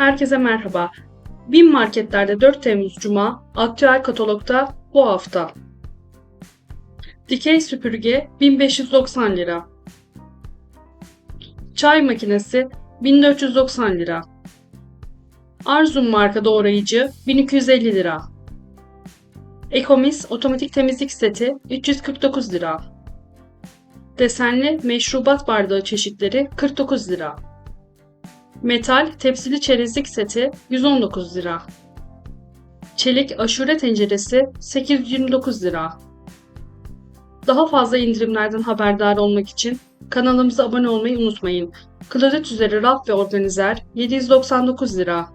Herkese merhaba. Bin marketlerde 4 Temmuz Cuma, aktüel katalogda bu hafta. Dikey süpürge 1590 lira. Çay makinesi 1490 lira. Arzum marka doğrayıcı 1250 lira. Ekomis otomatik temizlik seti 349 lira. Desenli meşrubat bardağı çeşitleri 49 lira. Metal tepsili çerezlik seti 119 lira. Çelik aşure tenceresi 829 lira. Daha fazla indirimlerden haberdar olmak için kanalımıza abone olmayı unutmayın. Kladet üzeri raf ve organizer 799 lira.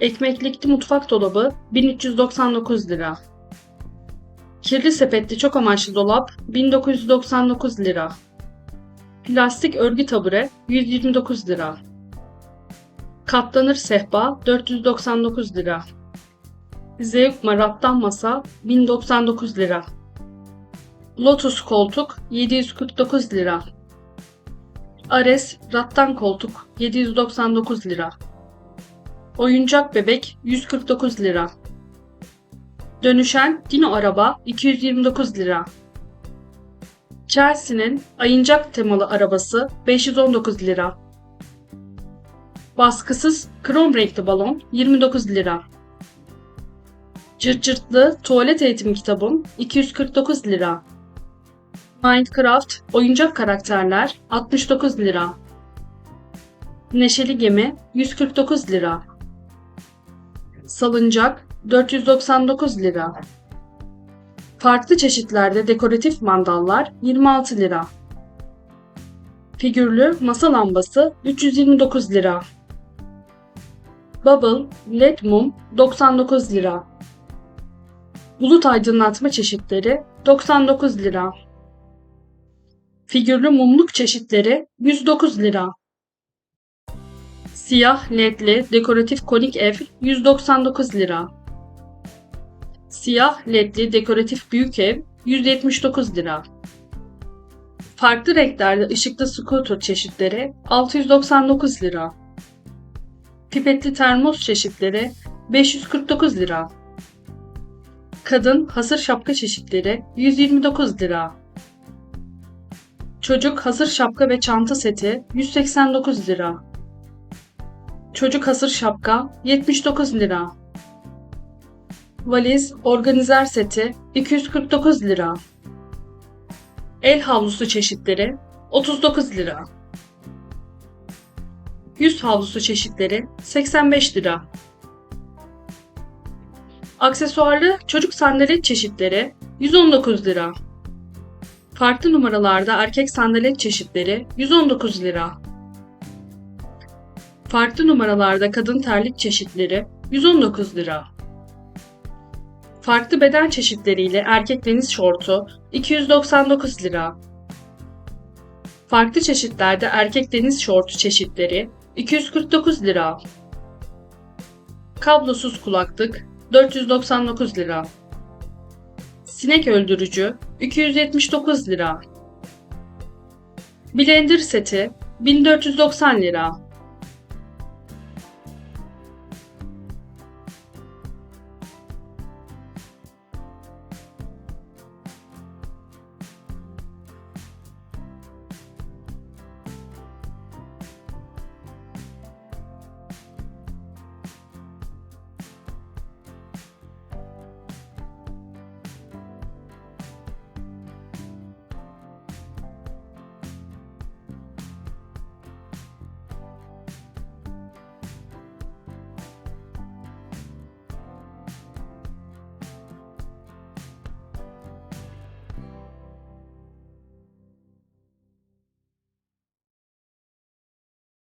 Ekmeklikli mutfak dolabı 1399 lira. Kirli sepetli çok amaçlı dolap 1999 lira. Plastik örgü tabure 129 lira. Katlanır sehpa 499 lira. Zeugma rattan masa 1099 lira. Lotus koltuk 749 lira. Ares rattan koltuk 799 lira. Oyuncak bebek 149 lira. Dönüşen Dino araba 229 lira. Chelsea'nin ayıncak temalı arabası 519 lira. Baskısız krom renkli balon 29 lira. Cırt cırtlı tuvalet eğitimi kitabım 249 lira. Minecraft oyuncak karakterler 69 lira. Neşeli gemi 149 lira. Salıncak 499 lira. Farklı çeşitlerde dekoratif mandallar 26 lira. Figürlü masa lambası 329 lira. Bubble LED mum 99 lira. Bulut aydınlatma çeşitleri 99 lira. Figürlü mumluk çeşitleri 109 lira. Siyah ledli dekoratif konik ev 199 lira. Siyah ledli dekoratif büyük ev 179 lira. Farklı renklerde ışıklı scooter çeşitleri 699 lira. Pipetli termos çeşitleri 549 lira. Kadın hasır şapka çeşitleri 129 lira. Çocuk hasır şapka ve çanta seti 189 lira. Çocuk hasır şapka 79 lira. Valiz organizer seti 249 lira. El havlusu çeşitleri 39 lira. Yüz havlusu çeşitleri 85 lira. Aksesuarlı çocuk sandalet çeşitleri 119 lira. Farklı numaralarda erkek sandalet çeşitleri 119 lira. Farklı numaralarda kadın terlik çeşitleri 119 lira. Farklı beden çeşitleriyle erkek deniz şortu 299 lira. Farklı çeşitlerde erkek deniz şortu çeşitleri 249 lira. Kablosuz kulaklık 499 lira. Sinek öldürücü 279 lira. Blender seti 1490 lira.